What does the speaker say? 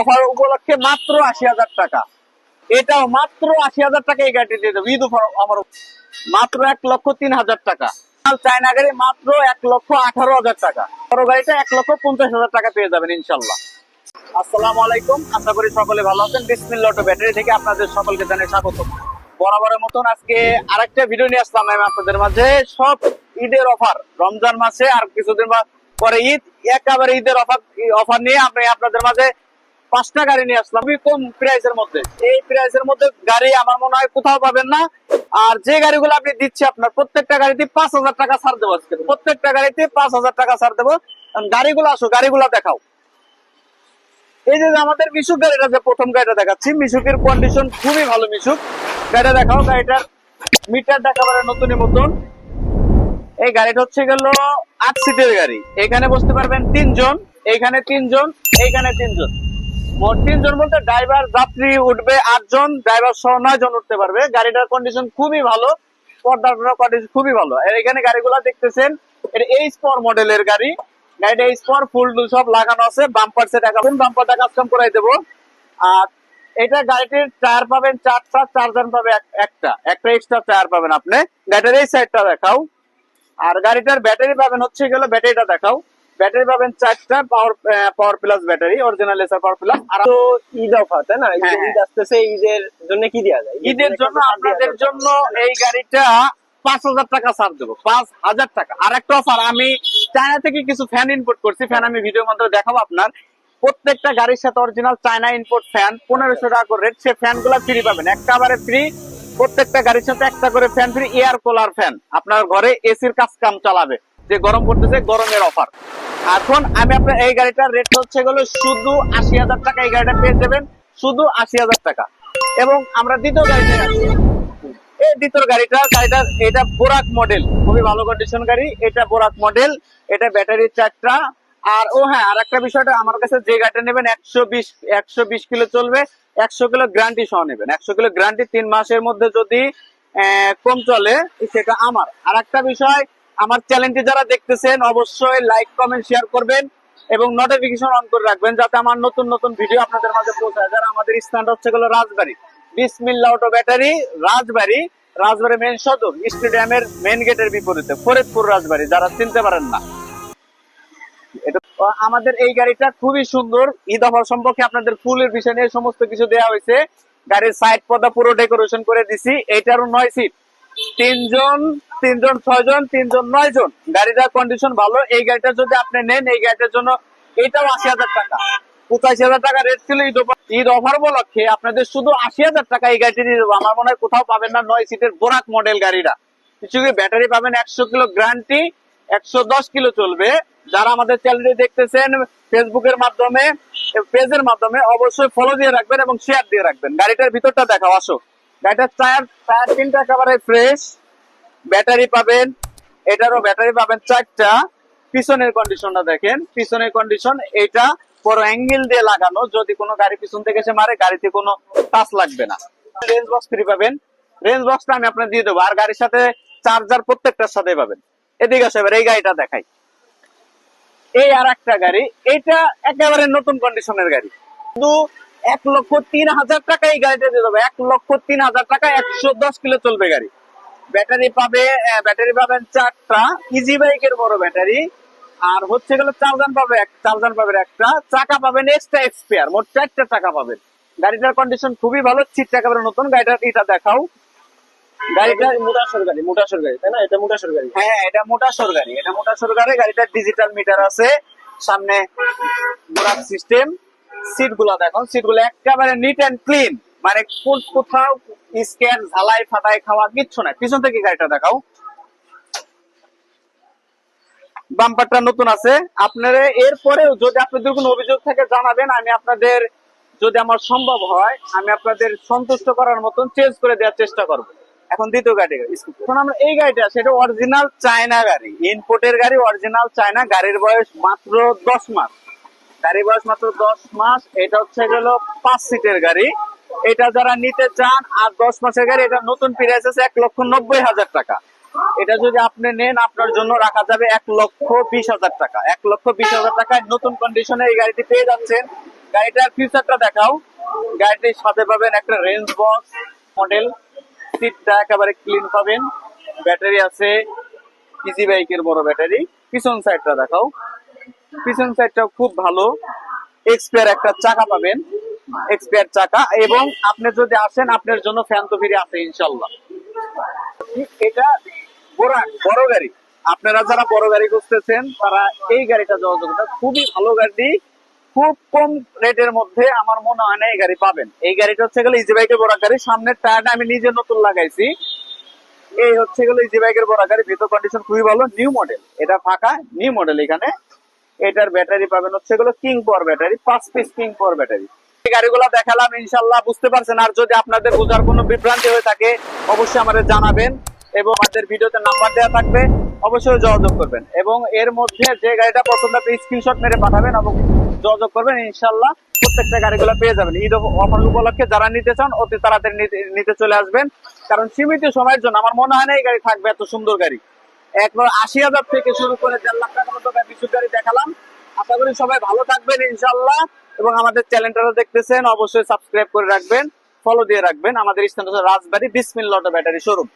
Offer উপলক্ষে মাত্র আশি হাজার টাকা। এটাও মাত্র আশি হাজার টাকা এই গাড়িটি দিয়ে ঈদ অফার আমার মাত্র এক লক্ষ তিন হাজার টাকা। চায়না গাড়ি, মাত্র এক লক্ষ আঠারো হাজার টাকা। বড় গাড়িটা এক লক্ষ পঞ্চাশ হাজার টাকা পেয়ে যাবেন ইনশাল্লাহ। আসসালামু আলাইকুম। আশা করি সকলে ভালো আছেন। ব্যাটারি থেকে আপনাদের সকলকে স্বাগত। বরাবরের মতন আজকে আরেকটা ভিডিও নিয়ে আসলাম আমি আপনাদের মাঝে। সব ঈদের অফার। রমজান মাসে আর কিছুদিন পরে ঈদ। একেবারে ঈদের অফার অফার নিয়ে আমি আপনাদের মাঝে পাঁচটা গাড়ি নিয়ে আসলাম। খুবই কম প্রাইসের মধ্যে। এই প্রাইসের মধ্যে গাড়ি আমার মনে হয় কোথাও পাবেন না। আর যে গাড়িগুলো আপনি দিচ্ছি আপনার, প্রত্যেকটা গাড়িতে পাঁচ হাজার টাকা ছাড় দেবো আজকে। প্রত্যেকটা গাড়িতে পাঁচ হাজার টাকা ছাড় দেবো। গাড়িগুলো আসো, গাড়িগুলো দেখাও। এই যে আমাদের মিশুক গাড়িটা, যে প্রথম গাড়িটা দেখাচ্ছি, মিশুকের কন্ডিশন খুবই ভালো মিশুক। গাড়িটা দেখাও, গাড়িটার মিটার দেখা দেখাবার নতুনই মতন এই গাড়িটা হচ্ছে গেল আট সিটের গাড়ি। এখানে বসতে পারবেন তিনজন এইখানে তিনজন এইখানে তিনজন। মোট তিনজন বলতে ড্রাইভার, যাত্রী উঠবে আটজন, ড্রাইভার সহ নয় জন উঠতে পারবে। গাড়িটার কন্ডিশন খুবই ভালো, পর্দার কন্ডিশন খুবই ভালো। আর এখানে গাড়িগুলো দেখতেছেন এটা এই স্পর মডেলের গাড়ি। গাড়িটা এই স্পর ফুল টুল সব লাগানো আছে বাম্পার সেট এখন বাম্পারটা কাস্টম করাই দেবো। আর এটা গাড়িটির টায়ার পাবেন চারটা, চারজন পাবে একটা। একটা এক্সট্রা টায়ার পাবেন আপনি। গাড়িটার এই সাইডটা দেখাও। আর গাড়িটার ব্যাটারি পাবেন হচ্ছে গেল ব্যাটারিটা দেখাও। ব্যাটারি পাবেন চারটা power power plus battery original SR power plus আর তো ঈদ অফার তাই না? যে হ্যাঁ, হ্যাঁ। ঈদ আসতেছে ঈদের জন্য কি দেওয়া যায়? ঈদের জন্য আপনাদের জন্য এই গাড়িটা পাঁচ হাজার টাকা ছাড় দেবো পাঁচ হাজার টাকা। আর একটা অফার আমি চায়না থেকে কিছু ফ্যান ইম্পোর্ট করছি ফ্যান আমি ভিডিওর মাধ্যমে দেখাবো আপনার। প্রত্যেকটা গাড়ির সাথে অরিজিনাল চায়না ইম্পোর্ট ফ্যান পনেরোশো টাকা করে রেট সে ফ্যানগুলা ফ্রি পাবেন একেবারে ফ্রি প্রত্যেকটা গাড়ির সাথে একটা করে fan free air cooler fan আপনার ঘরে এসির কাজ কাম চালাবে। যে গরম পড়তেছে, গরমের অফার এখন আমি আপনার এই গাড়িটার রেট হচ্ছে গেলো শুধু আশি হাজার টাকা, এই গাড়িটা পেয়ে যাবেন শুধু আশি হাজার টাকা। এবং আমরা দ্বিতীয় গাড়িটা রাখছি এই দ্বিতীয় গাড়িটা এটা বোরাক মডেল খুবই ভালো কন্ডিশন গাড়ি। এটা বোরাক মডেল এটা চারটা। আর, ও হ্যাঁ বিষয়টা, আমার কাছে যে গাড়িটা নেবেন, একশো বিশ একশো বিশ কিলো চলবে, একশো কিলো গ্যারান্টি সহ নেবেন। একশো কিলো গ্যারান্টি তিন মাসের মধ্যে যদি কম চলে, সেটা আমার। আর একটা বিষয় আমার চ্যানেলটি যারা দেখতেছেন, অবশ্যই লাইক কমেন্ট শেয়ার করবেন এবং নোটিফিকেশন অন করে রাখবেন যাতে আমার নতুন নতুন ভিডিও আপনাদের মাঝে পৌঁছায় যারা আমাদের স্থানটা হচ্ছে গেলো Rajbari, Bismillah auto battery, Rajbari Rajbari main সদর স্টেডিয়ামের মেন গেটের বিপরীতে, ফরিদপুর রাজবাড়ি, যারা চিনতে পারেন না। আমাদের এই গাড়িটা খুবই সুন্দর, ঈদ অফার সম্পর্কে আপনাদের ফুলের বিষয় নিয়ে সমস্ত কিছু দেওয়া হয়েছে। গাড়ির সাইড পর্দা পুরো ডেকোরেশন করে দিছি, এটারও নয় সিট তিনজন তিনজন, ছয়জন, তিনজন নয় জন গাড়িটার কন্ডিশন ভালো, এই গাড়িটা যদি আপনি নেন, এই গাড়িটার জন্য এটাও আশি হাজার টাকা। পঁচাশি হাজার টাকা রেট ছিল ঈদ ঈদ অফার উপলক্ষে আপনাদের শুধু আশি হাজার টাকা এই গাড়িটি দিয়ে দেবো আমার মনে হয় কোথাও পাবেন না নয় সিটের বোরাক মডেল গাড়িটা। কিছু ব্যাটারি পাবেন? একশো কিলো গ্যারান্টি একশো দশ কিলো চলবে। যারা আমাদের চ্যানেলটি দেখতেছেন ফেসবুকের মাধ্যমে পেজের মাধ্যমে, অবশ্যই ফলো দিয়ে রাখবেন এবং শেয়ার দিয়ে রাখবেন। গাড়িটার ভিতরটা দেখাও, আসো। গাড়িটার টায়ার টায়ার তিনটা একেবারে ফ্রেশ ব্যাটারি পাবেন, এটারও ব্যাটারি পাবেন চারটা। পিছনের কন্ডিশনটা দেখেন, পিছনের কন্ডিশন এটা বড় অ্যাঙ্গেল দিয়ে লাগানো। যদি কোনো গাড়ি পিছন থেকে এসে মারে, গাড়িতে কোনো টাচ লাগবে না। রেঞ্জ বক্স ফ্রি পাবেন। রেঞ্জ বক্সটা আমি আপনার দিয়ে দেবো। আর গাড়ির সাথে চার্জার প্রত্যেকটার সাথে পাবেন। এদিকে আসো, এবার এই গাড়িটা দেখাই। এই আর একটা গাড়ি, এটা একেবারে নতুন কন্ডিশনের গাড়ি। শুধু এক লক্ষ তিন হাজার টাকা এই গাড়িটা দিয়ে দেবো। এক লক্ষ তিন হাজার টাকা, একশো দশ কিলো চলবে গাড়ি। ব্যাটারি পাবে ব্যাটারি পাবেন চারটা ইজি বাইকের বড় ব্যাটারি। আর হচ্ছে গেল চারজন পাবে এক চারজন পাবেন একটা। চাকা পাবেন এক্সট্রা এক্সপেয়ার মোট চারটা চাকা পাবেন। গাড়িটার কন্ডিশন খুবই ভালো সিট একেবারে নতুন। গাড়িটার এটা দেখাও। গাড়িটা মোটাসর গাড়ি মোটাসর গাড়ি তাই না? এটা মোটাসর গাড়ি। হ্যাঁ এটা মোটা সরকারি এটা মোটা সরকারি গাড়িটা ডিজিটাল মিটার আছে। সামনে সিস্টেম সিটগুলা দেখো সিটগুলো একেবারে নিট এন্ড ক্লিন মানে কোথাও স্ক্যান ঝালাই ফাটাই, খাওয়া, কিচ্ছু নাই। পিছন থেকে গাড়িটা দেখাও। বাম্পারটা নতুন আছে। আপনারা এরপরেও যদি আপনাদের কোনো অভিযোগ থাকে, জানাবেন। আমি আপনাদের, যদি আমার সম্ভব হয়, আমি আপনাদের সন্তুষ্ট করার মতন চেঞ্জ করে দেওয়ার চেষ্টা করব। এখন দ্বিতীয় গাড়ি এখন আমরা এই গাড়িটা, সেটা অরিজিনাল চায়না গাড়ি। ইনপোর্টের গাড়ি অরিজিনাল চায়না গাড়ির বয়স মাত্র দশ মাস। গাড়ির বয়স মাত্র দশ মাস। এটা হচ্ছে গেল পাঁচ সিটের গাড়ি। এটা যারা নিতে চান, আর দশ মাসের গাড়ি, এটা নতুন প্রাইস আছে এক লক্ষ নব্বই হাজার টাকা। এটা যদি আপনি নেন, আপনার জন্য রাখা যাবে এক লক্ষ বিশ হাজার টাকা। এক লক্ষ বিশ হাজার টাকায় নতুন কন্ডিশনে এই গাড়িটি পেয়ে যাচ্ছেন। গাড়িটার ফিচারটা দেখাও। গাড়িটির সাথে পাবেন একটা রেঞ্জ বক্স মডেল সিটটা একেবারে ক্লিন পাবেন। ব্যাটারি আছে ইজি বাইকের বড় ব্যাটারি। পিছন সাইডটা দেখাও। পিছন সাইডটা খুব ভালো। এক্সপায়ার একটা চাকা পাবেন। এক্সপায়ার চাকা এবং আপনি যদি আসেন, আপনার জন্য ফ্যান তো ফিরে আছে ইনশাল্লাহ এটা বড় গাড়ি। আপনারা যারা বড় গাড়ি খুঁজতেছেন, তারা এই গাড়িটা যোগাযোগ খুবই ভালো গাড়ি। খুব কম রেটের মধ্যে আমার মনে হয় না এই গাড়ি পাবেন। এই গাড়িটা হচ্ছে গেলে ইজি বাইকের বড় গাড়ি। সামনের টায়ারটা আমি নিজে নতুন লাগাইছি। এই হচ্ছে গেলে ইজি বাইকের বড় গাড়ি। ভিতর কন্ডিশন খুবই ভালো। নিউ মডেল এটা ফাঁকা নিউ মডেল এখানে। এটার ব্যাটারি পাবেন হচ্ছে গেলো কিং পাওয়ার ব্যাটারি পাঁচ পিস কিং পাওয়ার ব্যাটারি গাড়িগুলো দেখালাম, ইনশাল্লাহ বুঝতে পারছেন। আর যদি আপনাদের বোঝার কোনো বিভ্রান্তি হয়ে থাকে, অবশ্যই আমাদের জানাবেন এবং আমাদের ভিডিওতে নাম্বার দেওয়া থাকবে, অবশ্যই যোগাযোগ করবেন। এবং এর মধ্যে যে গাড়িটা পছন্দ হবে স্ক্রিনশট মেরে পাঠাবেন যোগাযোগ করবেন, ইনশাল্লাহ প্রত্যেকটা গাড়িগুলো পেয়ে যাবেন। ঈদ অফার উপলক্ষে যারা নিতে চান, অতি তাড়াতাড়ি নিতে- চলে আসবেন। কারণ সীমিত সময়ের জন্য আমার মনে হয় না এই গাড়ি থাকবে এত সুন্দর গাড়ি। একবার আশি হাজার থেকে শুরু করে দেড় লাখ টাকার মতো গাড়ি দেখালাম। আশা করি সবাই ভালো থাকবেন, ইনশাল্লাহ। এবং আমাদের চ্যানেলটা দেখতেছেন, অবশ্যই সাবস্ক্রাইব করে রাখবেন ফলো দিয়ে রাখবেন। আমাদের স্থান রাজবাড়ি বিসমিল্লা অটো ব্যাটারি শোরুম।